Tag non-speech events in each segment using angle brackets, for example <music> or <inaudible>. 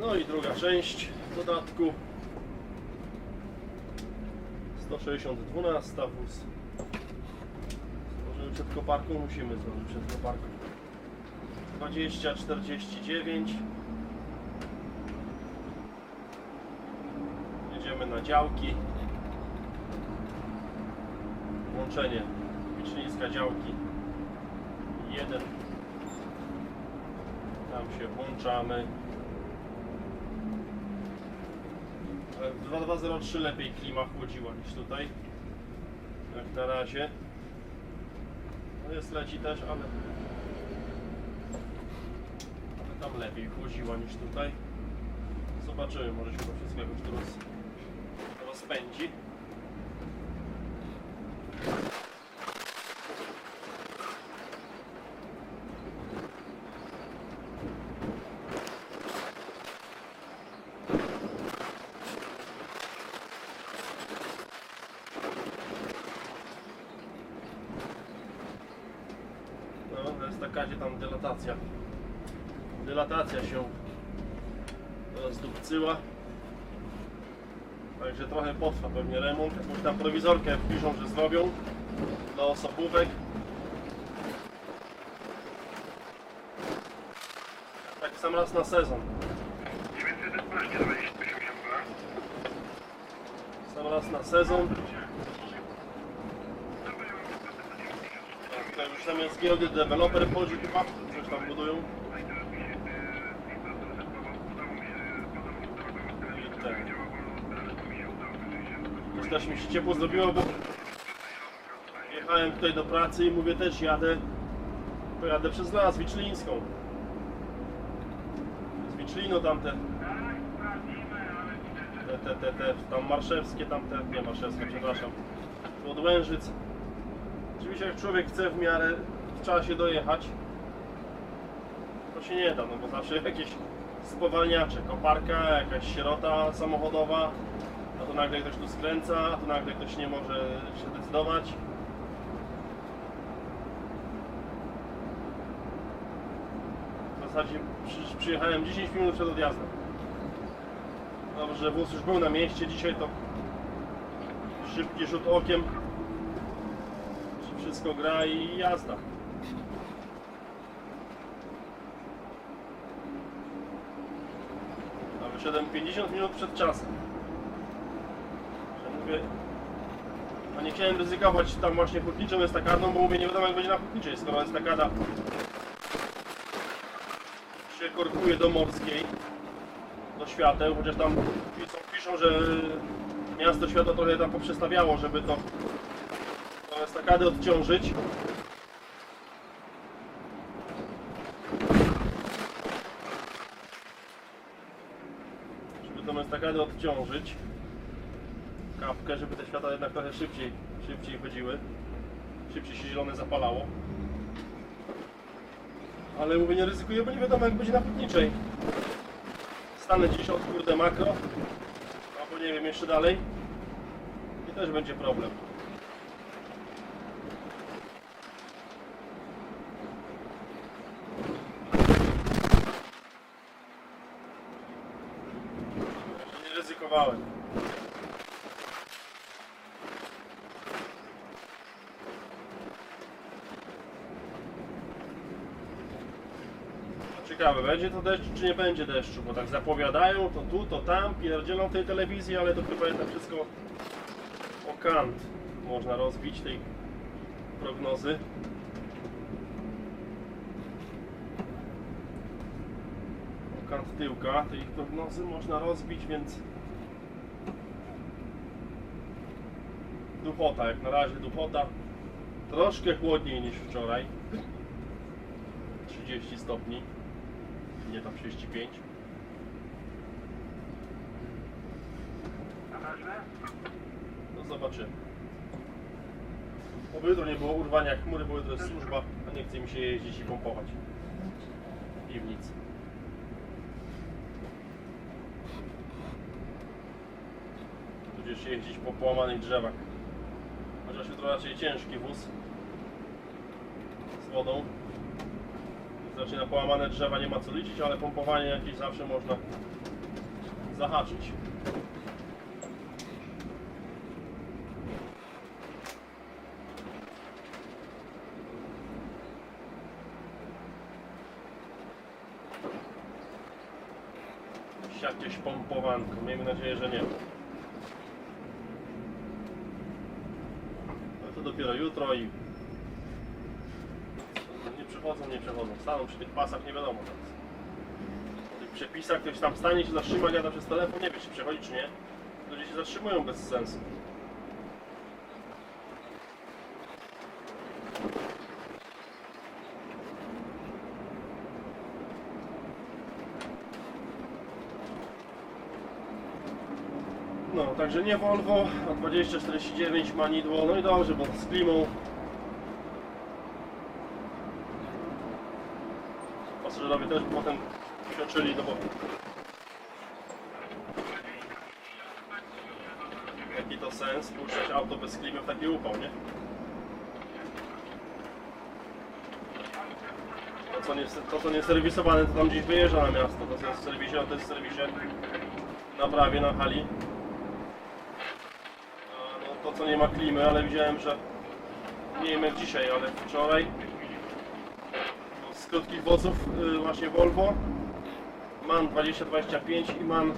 No i druga część dodatku. 160 12 wóz. Możemy przed koparką, musimy zrobić przed koparką. 20 49. Jedziemy na działki. Łączenie Wiczlińska działki 1 tam się włączamy Ale w 2203 lepiej klima chłodziła niż tutaj. Jak na razie. No jest leci też, ale ale tam lepiej chłodziła niż tutaj. Zobaczymy, może się to wszystko jakoś tu roz, rozpędzi No, to jest taka, gdzie tam dylatacja. Dylatacja się rozdupcyła. Także trochę potrwa pewnie remont. Jakąś tam prowizorkę piszą, że zrobią do osobówek. Tak sam raz na sezon. 911 2882. Sam raz na sezon. Tak, już tam jest giełdy deweloper wchodzi chyba. Coś tam budują. I. Już też mi się ciepło zrobiło, bo jechałem tutaj do pracy i mówię też jadę, pojadę przez las Wiczlińską. Z Wiczlino tamte, te, te, te, te, tam marszewskie, tamte, nie marszewskie, przepraszam, od Łężyc. Oczywiście jak człowiek chce w miarę w czasie dojechać, to się nie da, no bo zawsze jakieś spowalniacze, koparka, jakaś sierota samochodowa, a to nagle ktoś tu skręca, a tu nagle ktoś nie może się decydować. W zasadzie przy, przyjechałem 10 minut przed odjazdem. Dobrze, że wóz już był na mieście, dzisiaj to szybki rzut okiem. Wszystko gra i jazda. A wyszedłem 50 minut przed czasem. Że mówię, a nie chciałem ryzykować tam właśnie hutniczą estakardą, bo mówię, nie wiadomo jak będzie na hutniczej, skoro estakada się korkuje do morskiej, do świateł, chociaż tam piszą, piszą że miasto światło trochę tam poprzestawiało, żeby to tą estakadę odciążyć. Żeby tą estakadę odciążyć. Kapkę, żeby te światła jednak trochę szybciej, szybciej chodziły. Szybciej się zielone zapalało. Ale mówię, nie ryzykuję, bo nie wiadomo jak będzie na putniczej. Stanę gdzieś od kurde makro, albo nie wiem, jeszcze dalej. I też będzie problem. Jeszcze nie ryzykowałem. Ciekawe, będzie to deszcz, czy nie będzie deszczu, bo tak zapowiadają, to tu, to tam, pierdzielą tej telewizji, ale to chyba jednak wszystko o kant można rozbić tej prognozy. O kant tyłka tej prognozy można rozbić, więc duchota, jak na razie duchota. Troszkę chłodniej niż wczoraj. 30 stopni nie tam 35. No zobaczymy. Oby jutro nie było urwania chmury, bo jutro jest służba, a nie chce mi się jeździć i pompować. Piwnicy. Tudzież jeździć po połamanych drzewach. Chociaż jutro raczej ciężki wóz z wodą. Znaczy na połamane drzewa nie ma co liczyć, ale pompowanie jakieś zawsze można zahaczyć. Staną przy tych pasach, nie wiadomo teraz. Tych przepisach ktoś tam stanie się zatrzyma, gada przez telefon, nie wie czy przechodzi czy nie. Ludzie się zatrzymują bez sensu. No, także nie Volvo, a 2049 manidło, no i dobrze, bo z klimą pasażerowie też potem psioczyli, no bo jaki to sens puszczać auto bez klimy w taki upał, nie? To co nie, to, co nie serwisowane, to tam gdzieś wyjeżdża na miasto, to co jest w serwisie, to jest w serwisie na prawie, na hali. No, to co nie ma klimy, ale widziałem, że nie wiem jak dzisiaj, ale wczoraj z krótkich wozów y, właśnie Volvo. MAN 2025 i MAN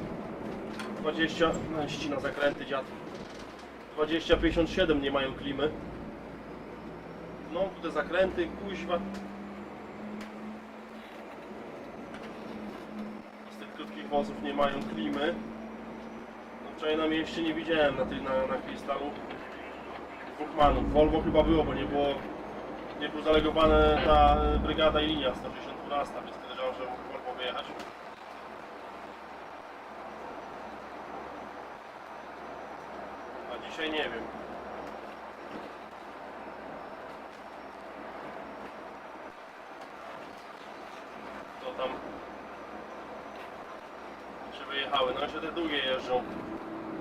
20 no, ścina zakręty dziad. 2057 nie mają klimy. No te zakręty kuźwa. Z tych krótkich wozów nie mają klimy. No, wczoraj na mieście nie widziałem na, na, na krystalu. Dwóch manów. Volvo chyba było, bo nie było nie był zalegowana ta e, brygada i linia 162, więc podejrzewam, że Volvo wyjechać. A dzisiaj nie wiem. To tam czy wyjechały. No jeszcze te długie jeżdżą.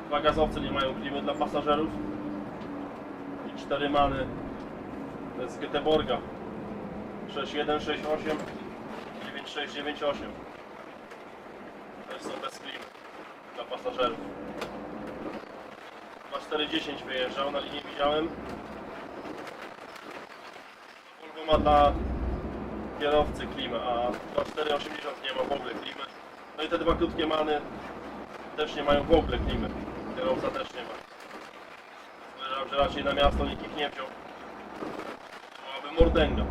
Dwa gazowce nie mają klimy dla pasażerów. I cztery many to jest Göteborga. 6168 9698 Też są bez klimy dla pasażerów. 2410 wyjeżdżał, na linii widziałem. Volvo ma dla kierowcy klimę, a 2480 nie ma w ogóle klimy. No i te dwa krótkie many też nie mają w ogóle klimy. Kierowca też nie ma. Podejrzewam, że raczej na miasto nikt ich nie wziął mordęga.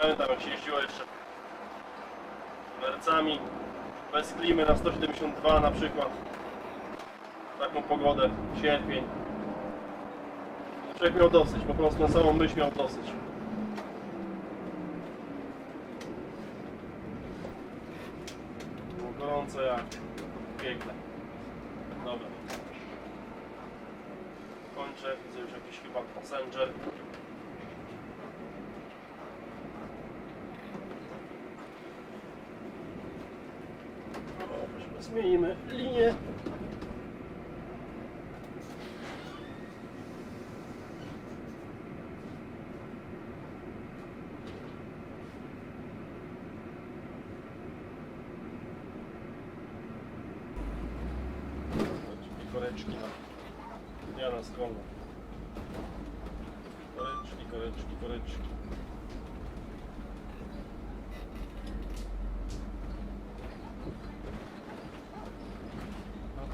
Pamiętam jak się jeździło jeszcze mercami bez klimy na 172 na przykład. Taką pogodę, sierpień. Człowiek miał dosyć, po prostu na samą myśl miał dosyć. Było gorąco jak piekle. Dobra. Kończę, widzę już jakiś chyba passenger. ismi ima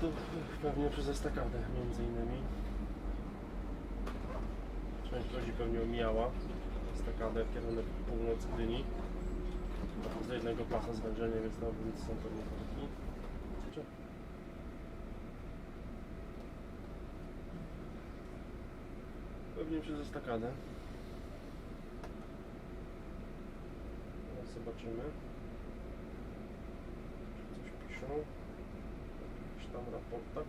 Tu pewnie przez estakadę między innymi. Część ludzi pewnie omijała estakadę w kierunek północ Gdyni. Z jednego pasa zwężenia, więc na ulicy są pewnie korki. Pewnie przez estakadę. Zobaczymy. Czy coś piszą. Tam raportach.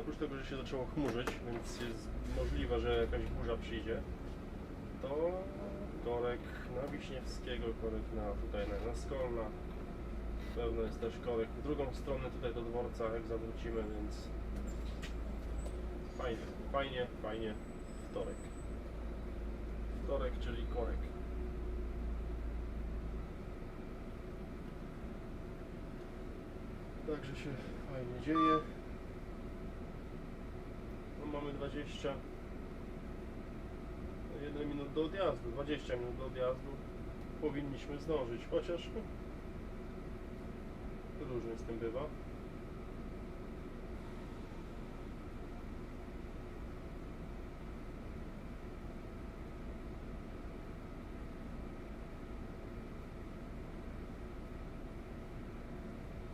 Oprócz tego, że się zaczęło chmurzyć, więc jest możliwe, że jakaś burza przyjdzie, to korek na Wiśniewskiego, korek na tutaj na, na Skolna. Pewno jest też korek w drugą stronę tutaj do dworca, jak zawrócimy, więc Fajnie, fajnie, fajnie. Wtorek. Wtorek, czyli korek. Także się fajnie dzieje. No mamy 20 1 minut do odjazdu, 20 minut do odjazdu powinniśmy zdążyć, chociaż różnie z tym bywa.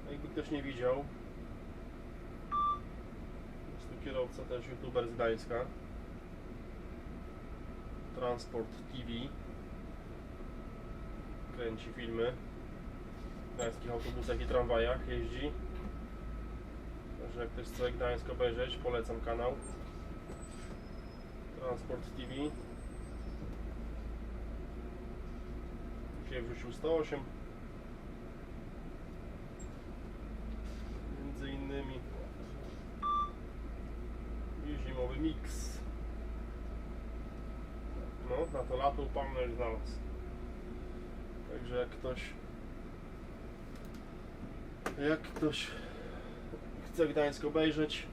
A Jakby ktoś nie widział, jest tu kierowca też youtuber z Gdańska. Transport TV. Kręci filmy. W gdańskich autobusach i tramwajach jeździ. Także jak ktoś chce Gdańsk obejrzeć, polecam kanał. Transport TV. Dzisiaj wrzucił 108. Między innymi i zimowy miks. Pan już znalazł. Także jak ktoś jak ktoś chce Gdańsk obejrzeć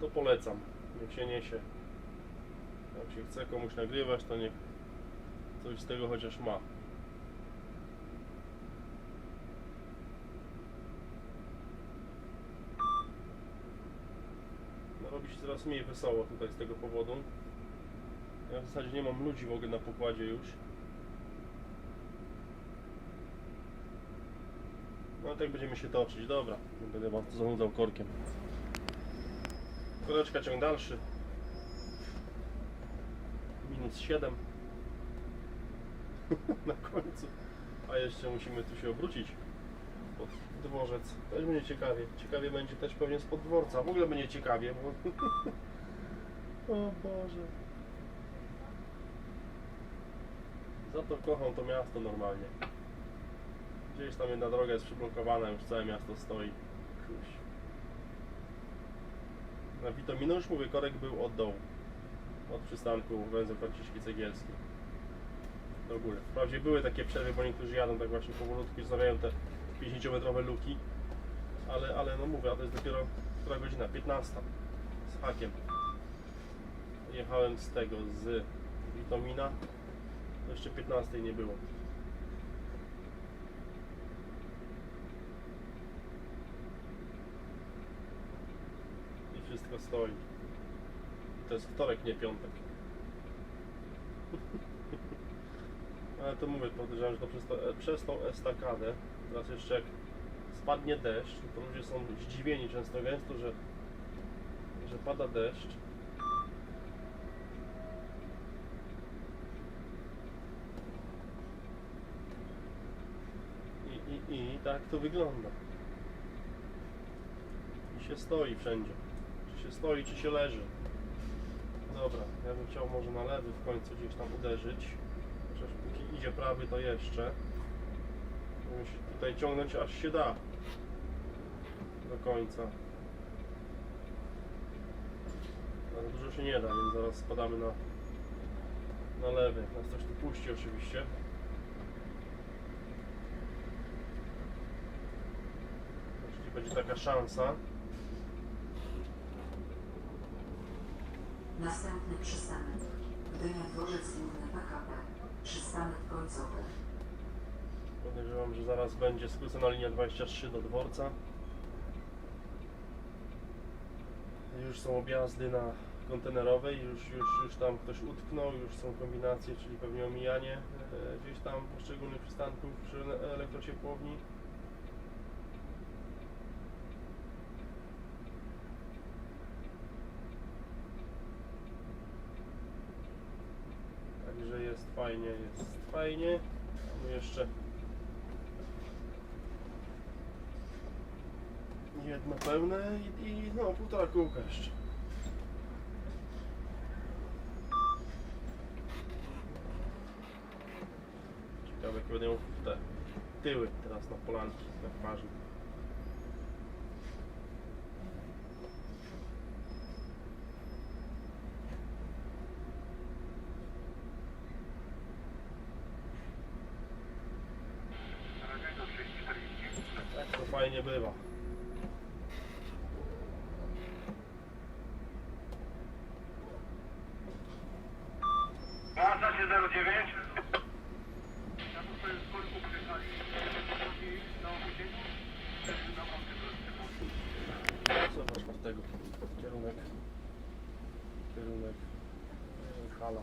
to polecam. Niech się niesie. Jak się chce komuś nagrywać, to niech coś z tego chociaż ma. No, robi się coraz mniej wesoło tutaj z tego powodu. Ja w zasadzie nie mam ludzi w ogóle na pokładzie już. No tak będziemy się toczyć, dobra. Nie będę tu zanudzał korkiem. Koleczka ciąg dalszy. Minus 7. <laughs> na końcu. A jeszcze musimy tu się obrócić. Pod dworzec. Też będzie ciekawie. Ciekawie będzie też pewnie spod dworca. W ogóle będzie ciekawie, bo... <laughs> o Boże. Za to kocham to miasto normalnie. Gdzieś tam jedna droga jest przyblokowana, już całe miasto stoi. Kuś. Na Witomino już mówię, korek był od dołu. Od przystanku węzeł Franciszki Cegielski. Do góry. Wprawdzie były takie przerwy, bo niektórzy jadą tak właśnie powolutku i zostawiają te 50-metrowe luki. Ale, ale no mówię, a to jest dopiero która godzina? 15. Z hakiem. Jechałem z tego, z Witomina. Jeszcze 15 nie było. I wszystko stoi. To jest wtorek, nie piątek. <laughs> Ale to mówię, podejrzewam, że to przez, to, przez tą estakadę, teraz jeszcze jak spadnie deszcz, to ludzie są zdziwieni często gęsto, że, że pada deszcz. I, i, I tak to wygląda. I się stoi wszędzie. Czy się stoi, czy się leży. Dobra, ja bym chciał może na lewy w końcu gdzieś tam uderzyć. Chociaż póki idzie prawy to jeszcze. Musi tutaj ciągnąć aż się da. Do końca. Ale dużo się nie da, więc zaraz spadamy na, na lewy. Nas coś tu puści oczywiście. Jeśli będzie taka szansa. Następny przystanek. Gdynia Dworzec Główny PKP. Przystanek końcowy. Podejrzewam, że zaraz będzie skrócona linia 23 do dworca. Już są objazdy na kontenerowej, już, już, już tam ktoś utknął, już są kombinacje, czyli pewnie omijanie e, gdzieś tam poszczególnych przystanków przy ele- elektrociepłowni. Także jest fajnie, jest fajnie. Jeszcze jedno pełne i, i no półtora kółka jeszcze. Ciekawe jakie będą te tyły teraz na polanki, na twarzy. fajnie bywa. Zgłasza się 09. Zobacz od tego. Kierunek. Kierunek. e, Hala.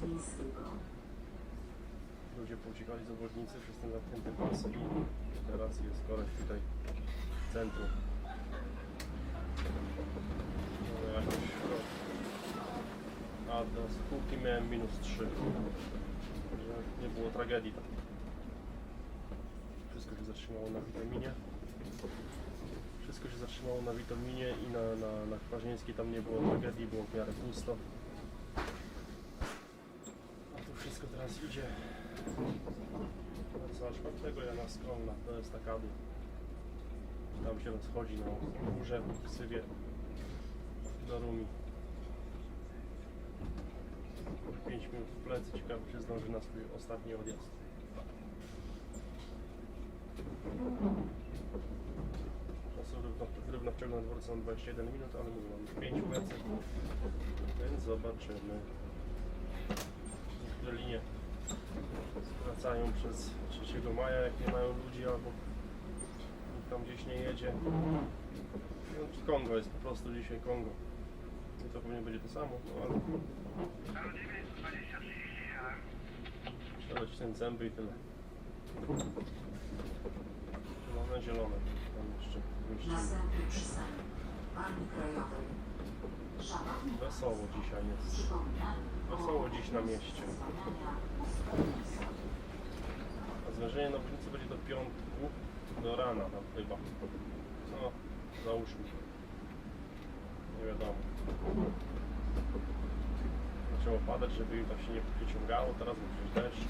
Chińskiego. Ludzie pouciekali z obwodnicy przez ten zamknięty pas i teraz jest korek tutaj w centrum. No jakoś a do spółki miałem minus 3. Także nie było tragedii. Wszystko się zatrzymało na witaminie. Wszystko się zatrzymało na witaminie i na, na, na Kwaźnieńskiej tam nie było tragedii, było w miarę pusto. A tu wszystko teraz idzie za czwartego Jana Skromna, taka dół. Tam się rozchodzi na górze w Sywie do Rumi. 5 minut w plecy, ciekawe czy zdąży na swój ostatni odjazd. Czas równo, na dworcu mam 21 minut, ale już 5 w plecy, więc zobaczymy. Niektóre linie wracają przez 3 maja, jak nie mają ludzi albo nikt tam gdzieś nie jedzie. No, Kongo jest po prostu dzisiaj Kongo. I to pewnie będzie to samo, no ale 09 20 37. trzeba docisnąć zęby i tyle. Zielone, zielone. Tam jeszcze. Następny przystanek. Armii Krajowej. Szanowni Wesoło dzisiaj jest. Wesoło dziś na mieście. A zwężenie na obwodnicy będzie do piątku, do rana tam chyba. No, załóżmy. Nie wiadomo. Zaczęło padać, żeby im tam się nie wyciągało, teraz przecież deszcz.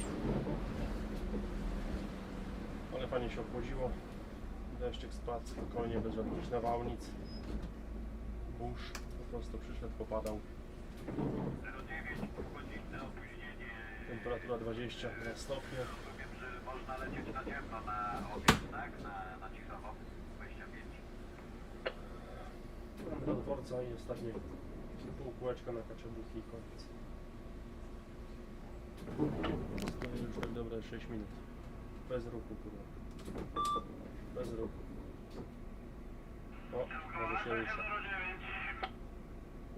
Ale fajnie się ochłodziło. Deszczyk spadł spokojnie, bez żadnych nawałnic. Burz po prostu przyszedł, popadał. 09 godzinne opóźnienie. Temperatura 22 stopnie. Rozumiem, że można lecieć na ciemno na obiad, tak? Na, na Cichowo 25. Do dworca i ostatnie pół kółeczka na kaczebuki i koniec. Stoję już tak dobre 6 minut. Bez ruchu kurwa. Bez ruchu. O, może się rusza.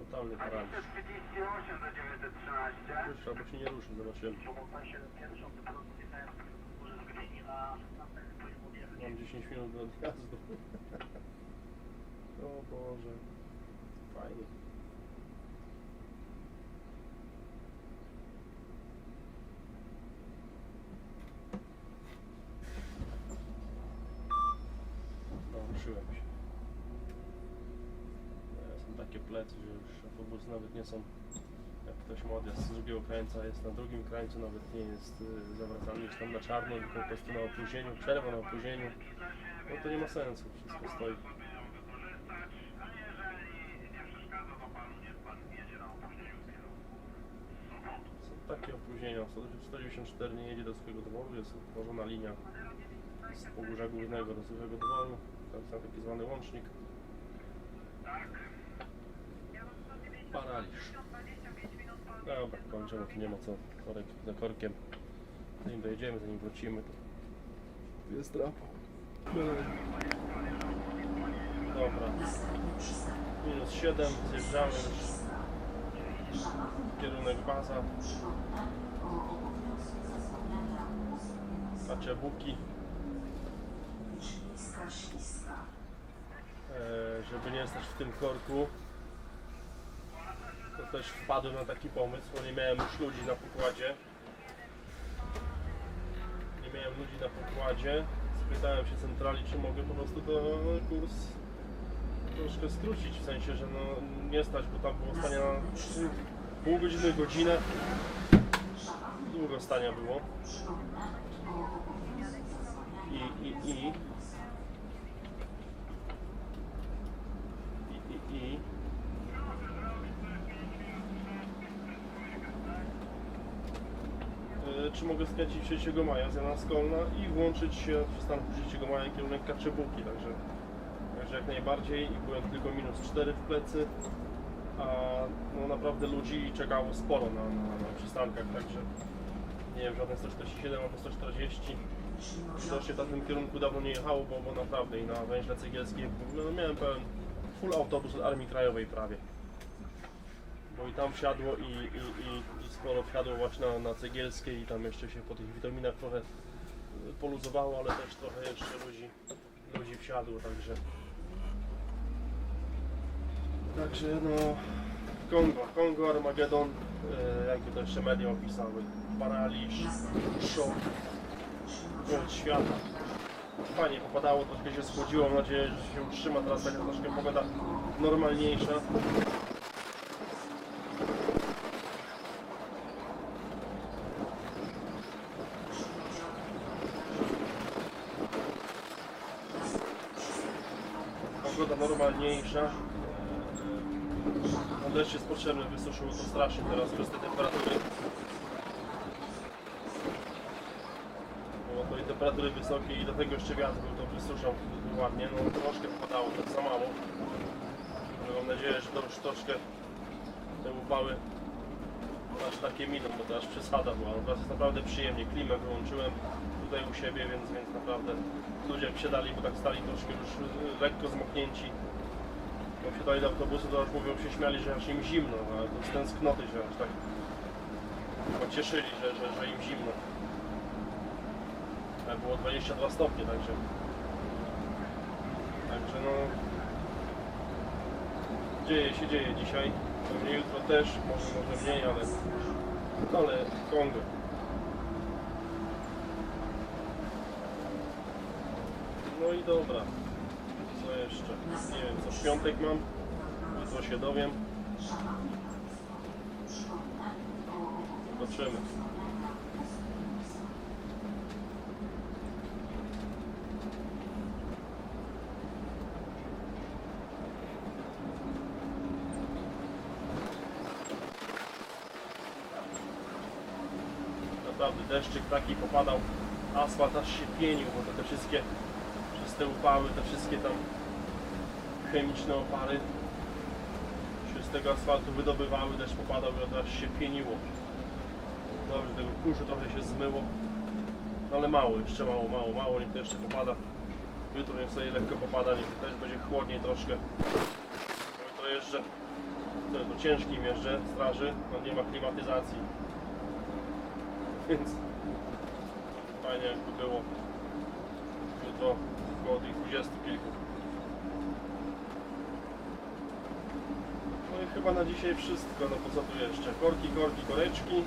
09. Totalny paraliż. 38 do 913. Już albo się nie ruszy, zobaczymy. Mam 10 minut do odjazdu. <laughs> O Boże. Fajnie. No, ruszyłem się. E, Są takie plecy, że już autobusy nawet nie są jak ktoś ma odjazd z drugiego krańca jest na drugim krańcu, nawet nie jest y, zawracany już tam na czarno, tylko po prostu na opóźnieniu, przerwa na opóźnieniu, no to nie ma sensu, wszystko stoi. Są takie opóźnienia, 194 nie jedzie do swojego dworu, jest utworzona linia z Pogórza Górnego do swojego dworu, tam jest taki zwany łącznik. Paraliż. Dobra, kończymy, tu nie ma co korek za korkiem. Zanim dojedziemy, zanim wrócimy, to jest drapał. Dobra, minus 7, zjeżdżamy już kierunek baza. Kaczebuki, Śliska, śliska. e, żeby nie stać w tym korku. Też wpadłem na taki pomysł, bo nie miałem już ludzi na pokładzie. Nie miałem ludzi na pokładzie. Spytałem się centrali, czy mogę po prostu to kurs troszkę skrócić, w sensie, że no nie stać, bo tam było stania na pół godziny, godzinę. Długo stania było. I, i, i. I, i, i. czy mogę skręcić 3 maja z Skolna i włączyć się w przystanku 3 maja kierunek Kaczebuki, także, także jak najbardziej i byłem tylko minus 4 w plecy, a no naprawdę ludzi czekało sporo na, na, na przystankach, także nie wiem, żaden 147 albo 140. To się w tym kierunku dawno nie jechało, bo, bo naprawdę i na węźle cegielskim no, miałem pełen full autobus od Armii Krajowej prawie. Bo i tam wsiadło i, i, i, sporo wsiadło właśnie na, na cegielskiej i tam jeszcze się po tych witaminach trochę poluzowało, ale też trochę jeszcze ludzi, ludzi wsiadło, także Także no Kongo, Kongo, Armagedon, y, jakby to jeszcze media opisały, paraliż, szok, koniec świata. Fajnie popadało, troszkę się schłodziło, mam nadzieję, że się utrzyma teraz taka troszkę pogoda normalniejsza. Pogoda normalniejsza. No deszcz jest potrzebny, wysuszyło to strasznie teraz przez te temperatury. Było to i temperatury wysokie i do tego jeszcze wiatr był, to wysuszał ładnie. No troszkę popadało, tak za mało. Ale mam nadzieję, że to już troszkę te upały aż takie miną, bo to aż przesada była. No teraz jest naprawdę przyjemnie. Klimę wyłączyłem tutaj u siebie, więc, więc naprawdę ludzie jak siadali, bo tak stali troszkę już lekko zmoknięci. Jak wsiadali do autobusu, to aż mówią, się śmiali, że aż im zimno, no, to z tęsknoty się aż tak chyba cieszyli, że, że, że im zimno. Ale było 22 stopnie, także także no dzieje się, dzieje dzisiaj. Pewnie jutro też, może, może mniej, ale ale Kongo. No i dobra. Co jeszcze? Nie wiem, co piątek mam. Jutro się dowiem. Zobaczymy. Naprawdę deszczyk taki popadał. Asfalt aż się pienił, bo to te wszystkie przez te upały, te wszystkie tam chemiczne opary się z tego asfaltu wydobywały, deszcz popadał i aż się pieniło. Dobrze, tego kurzu trochę się zmyło. No ale mało, jeszcze mało, mało, mało, niech to jeszcze popada. Jutro niech sobie lekko popada, niech też będzie chłodniej troszkę. Jutro jeżdżę, to, to ciężkim jeżdżę, straży, no nie ma klimatyzacji. Więc fajnie jakby było jutro około tych 20 kilku. No i chyba na dzisiaj wszystko, no bo co tu jeszcze? Korki, korki, koreczki.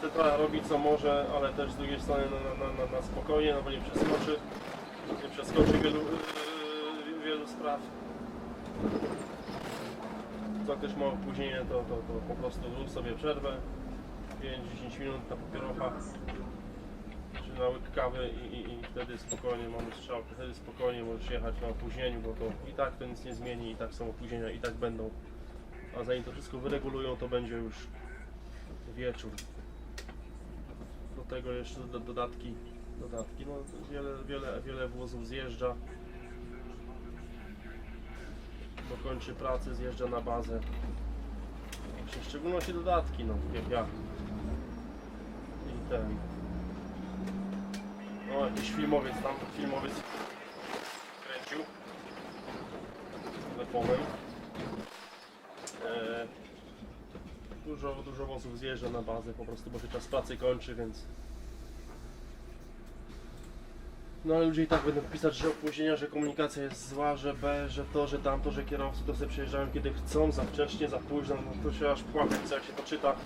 Cetra robi co może, ale też z drugiej strony na, na, na, na spokojnie, no bo nie przeskoczy, nie przeskoczy wielu, yy, wielu spraw. Co też ma opóźnienie, to, to, to po prostu zrób sobie przerwę. 5-10 minut na papierocha czy na łyk kawy i, i, i wtedy spokojnie mamy strzałkę, wtedy spokojnie możesz jechać na opóźnieniu, bo to i tak to nic nie zmieni, i tak są opóźnienia, i tak będą. A zanim to wszystko wyregulują, to będzie już wieczór. Do tego jeszcze do, dodatki, dodatki, no wiele, wiele, wiele wozów zjeżdża. Bo kończy pracę, zjeżdża na bazę. W szczególności dodatki, no jak ja. I ten. No jakiś filmowiec tam, filmowiec kręcił telefonem. E, dużo, dużo wozów zjeżdża na bazę po prostu, bo się czas pracy kończy, więc no ale ludzie i tak będą pisać, że opóźnienia, że komunikacja jest zła, że B, że to, że tamto, że kierowcy to sobie przyjeżdżają kiedy chcą, za wcześnie, za późno, no to się aż płakać chce, jak się to czyta.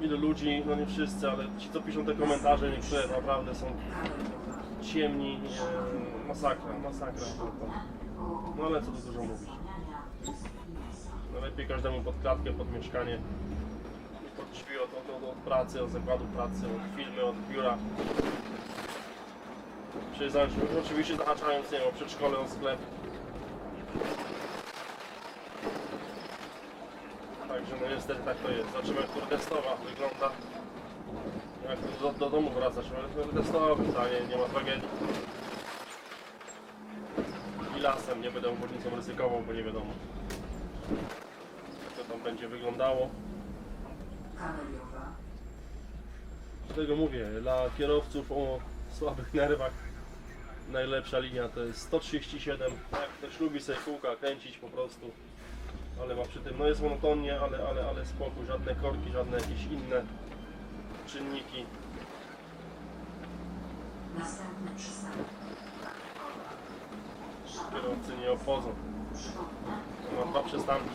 Ilu ludzi, no nie wszyscy, ale ci co piszą te komentarze, niektóre naprawdę są ciemni, e, masakra, masakra. No ale co tu dużo mówić. No każdemu pod klatkę, pod mieszkanie, pod drzwi od, od, od, od pracy, od zakładu pracy, od firmy, od biura. Przyjeżdżając, oczywiście zahaczając, nie wiem, o przedszkole, o sklep. Także no niestety tak to jest. Zobaczymy jak Kurdestowa wygląda. Jak do, do domu wracać, ale testowy, nie, nie ma tragedii. I lasem, nie będę obwodnicą ryzykował, bo nie wiadomo. Jak to tam będzie wyglądało. Dlatego mówię, dla kierowców o słabych nerwach najlepsza linia to jest 137. Jak ktoś lubi sobie kółka kręcić po prostu, ale ma przy tym, no jest monotonnie, ale, ale, ale spokój, żadne korki, żadne jakieś inne czynniki. Następny przystanek. Kierowcy nie obchodzą. Przypomnę. Ma dwa przystanki.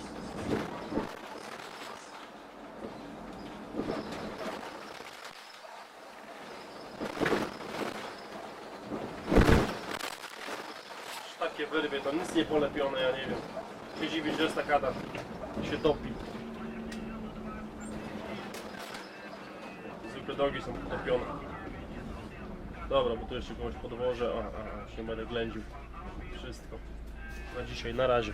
Takie wyrwie, to nic nie polepione, ja nie wiem. Się dziwić, że estakada się topi. Zwykłe drogi są potopione. Dobra, bo tu jeszcze kogoś podwożę, a, a, a się będę ględził. Wszystko. Na dzisiaj, na razie.